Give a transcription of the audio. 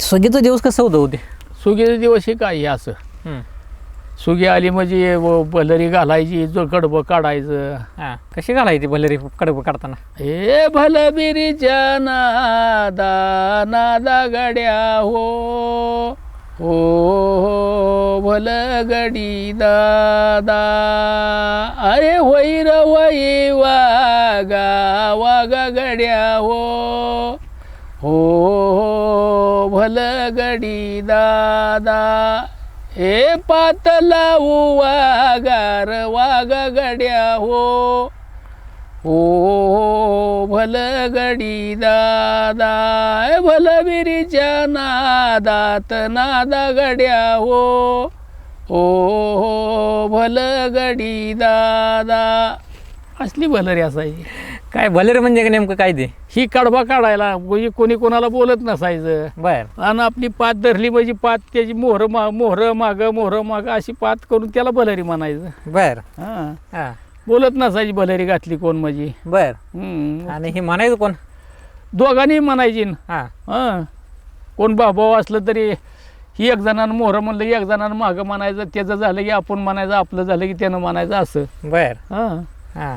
सगळीचं दिवस कसं होतं होते सुगीचे दिवस हे काय हे असं? सुगी आली म्हणजे व- बलरी घालायची जो कडबं काढायचं. हां. कशी घालायची भलेरी कडब काढताना? हे भलबिरीच्या नादा नादा गड्या हो. हो हो भल गडी दादा. अरे वैर वै वागा वागा गड्या हो. हो हो भल गडी दादा हे पातला वागार वाग गड्या हो हो भल गडी दादा ए भल बिरीच्या नादात नादा गड्या हो ओ हो भल गडी दादा असली भलरी असायची काय भलेरी म्हणजे नेमकं काय ते? ही कडबा काढायला म्हणजे कोणी कोणाला बोलत नसायचं. बर. आणि आपली पात धरली म्हणजे पात त्याची मोहर मा मोहर मागं मोहर मागं अशी पात करून त्याला भलरी म्हणायचं. बर. हां. हां. बोलत नसायची भलरी घातली कोण म्हणजे. बर. हम्म. आणि हे म्हणायचं कोण? दोघांनी म्हणायची. न. हां. हं. कोण भाऊ असलं तरी ही एक जणानं मोहरं म्हणलं की एक जणानं मागं म्हणायचं त्याचं झालं की आपण म्हणायचं आपलं झालं की त्यानं म्हणायचं असं. बर. हां. हां.